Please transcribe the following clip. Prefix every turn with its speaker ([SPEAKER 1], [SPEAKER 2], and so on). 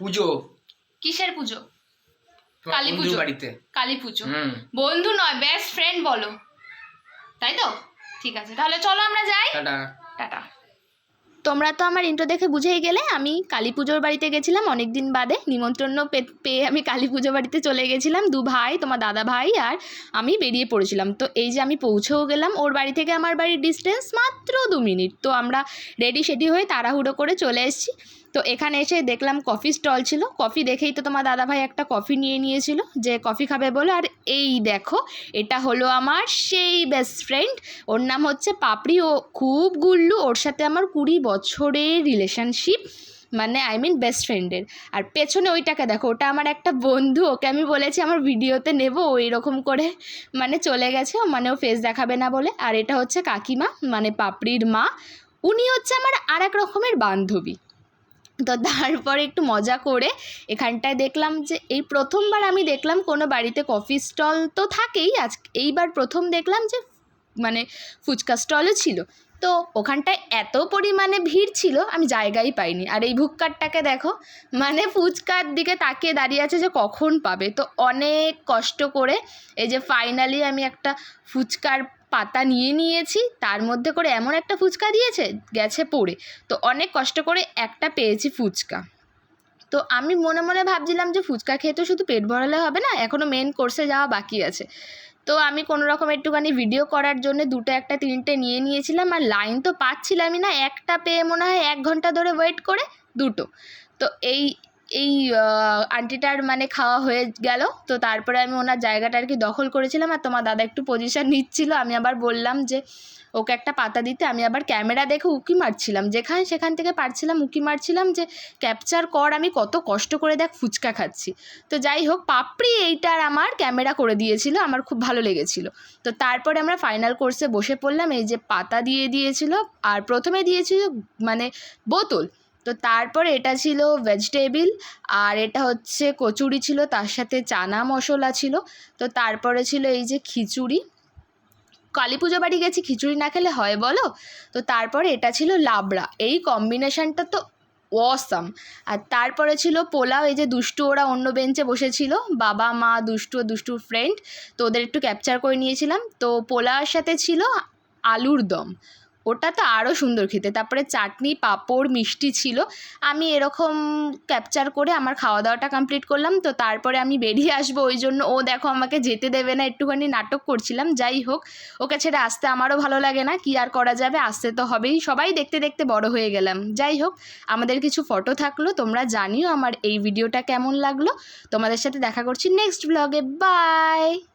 [SPEAKER 1] পুজো।
[SPEAKER 2] কিসের পুজো? কালী পুজো।
[SPEAKER 1] বাড়িতে।
[SPEAKER 2] কালী পুজো। বন্ধু নয় বেস্ট ফ্রেন্ড বলো। তাই তো? ঠিক আছে তাহলে চলো আমরা যাই।
[SPEAKER 1] Ta ta.
[SPEAKER 2] Ta ta.
[SPEAKER 3] তোমরা তো আমার ইন্ট্রো দেখে বুঝেই গেলে, আমি কালী পুজোর বাড়িতে গেছিলাম অনেক দিন বাদে, নিমন্ত্রণ পেয়ে আমি কালী পুজো বাড়িতে চলে গেছিলাম, দু ভাই, তোমার দাদা ভাই আর আমি বেরিয়ে পড়েছিলাম। তো এই যে আমি পৌঁছেও গেলাম, ওর বাড়ি থেকে আমার বাড়ির ডিস্টেন্স মাত্র দু মিনিট তো আমরা রেডি সেডি হয়ে তাড়াহুড়ো করে চলে এসেছি। তো এখানে এসে দেখলাম কফি স্টল ছিল। কফি দেখেই তো তোমার দাদা ভাই একটা কফি নিয়ে নিয়েছিল, যে কফি খাবে বলে। আর এই দেখো, এটা হলো আমার সেই বেস্ট ফ্রেন্ড ওর নাম হচ্ছে পাপড়ি ও খুব গুল্লু। ওর সাথে আমার কুড়ি বছরের রিলেশনশিপ মানে আই মিন বেস্ট ফ্রেন্ডের আর পেছনে ওইটাকে দেখো, ওটা আমার একটা বন্ধু, ওকে আমি বলেছি আমার ভিডিওতে নেব ওই রকম করে মানে চলে গেছে মানে ও ফেস দেখাবে না বলে। আর এটা হচ্ছে কাকিমা মানে পাপড়ির মা। উনি হচ্ছে আমার আর এক রকমের বান্ধবী। তো তারপরে একটু মজা করে এখানটায় দেখলাম যে, এই প্রথমবার আমি দেখলাম কোনো বাড়িতে কফি স্টল তো থাকেই, আজ এইবার প্রথম দেখলাম যে মানে ফুচকা স্টলও ছিল। তো ওখানটায় এত পরিমাণে ভিড় ছিল, আমি জায়গাই পাইনি। আর এই ভুক্কারটাকে দেখো মানে ফুচকার দিকে তাকিয়ে দাঁড়িয়ে আছে যে কখন পাবে। তো অনেক কষ্ট করে এই যে ফাইনালি আমি একটা ফুচকার পাতা নিয়ে নিয়েছি, তার মধ্যে করে এমন একটা ফুচকা দিয়েছে, গেছে পড়ে। তো অনেক কষ্ট করে একটা পেয়েছি ফুচকা। তো আমি মনে মনে ভাবছিলাম যে ফুচকা খেয়ে তো শুধু পেট ভরালে হবে না এখনও মেন কোর্সে যাওয়া বাকি আছে। তো আমি কোনো রকম একটুখানি ভিডিও করার জন্য দুটো একটা তিনটে নিয়ে নিয়েছিলাম, আর লাইন তো পাচ্ছিলামই না, একটা পেয়ে মনে হয় এক ঘণ্টা ধরে ওয়েট করে দুটো। তো এই এই আন্টিটার মানে খাওয়া হয়ে গেল। তো তারপরে আমি ওনার জায়গাটা আর কি দখল করেছিলাম আর তোমার দাদা একটু পজিশন নিচ্ছিল। আমি আবার বললাম যে, ওকে একটা পাতা দিতে। আমি আবার ক্যামেরা দেখে উকি মারছিলাম। যেখানে সেখান থেকে পারছিলাম, উকি মারছিলাম যে ক্যাপচার কর, আমি কত কষ্ট করে দেখ ফুচকা খাচ্ছি। তো যাই হোক, পাপড়ি এইটার আমার ক্যামেরা করে দিয়েছিল, আমার খুব ভালো লেগেছিল। তো তারপরে আমরা ফাইনাল কোর্সে বসে পড়লাম, এই যে পাতা দিয়ে দিয়েছিল, আর প্রথমে দিয়েছিল মানে বোতল। তো তারপর এটা ছিল ভেজিটেবিল আর এটা হচ্ছে কচুরি ছিল, তার সাথে চানা মশলা ছিল। তো তারপরে ছিল এই যে খিচুড়ি। কালী পুজো বাড়ি গেছি, খিচুড়ি না খেলে হয় বলো? তো তারপরে এটা ছিল লাবড়া। এই কম্বিনেশানটা তো অসাম আর তারপরে ছিল পোলাও, এই যে দুষ্টু ওরা অন্য বেঞ্চে বসেছিল, বাবা, মা, দুষ্টু ও দুষ্টুর ফ্রেন্ড তো ওদের একটু ক্যাপচার করে নিয়েছিলাম। তো পোলাওর সাথে ছিল আলুর দম। ওটা তো আরও সুন্দর খেতে। তারপরে চাটনি, পাঁপড়, মিষ্টি ছিল। আমি এরকম ক্যাপচার করে আমার খাওয়া দাওয়াটা কমপ্লিট করলাম। তো তারপরে আমি বেরিয়ে আসব। ওই জন্য ও দেখো আমাকে যেতে দেবে না। একটুখানি নাটক করছিলাম। যাই হোক, ওকে ছেড়ে আসতে আমারও ভালো লাগে না। কি আর করা যাবে? আসতে তো হবেই। সবাই দেখতে দেখতে বড় হয়ে গেলাম। যাই হোক, আমাদের কিছু ফটো থাকল। তোমরা জানিও আমার এই ভিডিওটা কেমন লাগল। তোমাদের সাথে দেখা করছি নেক্সট ব্লগে বাই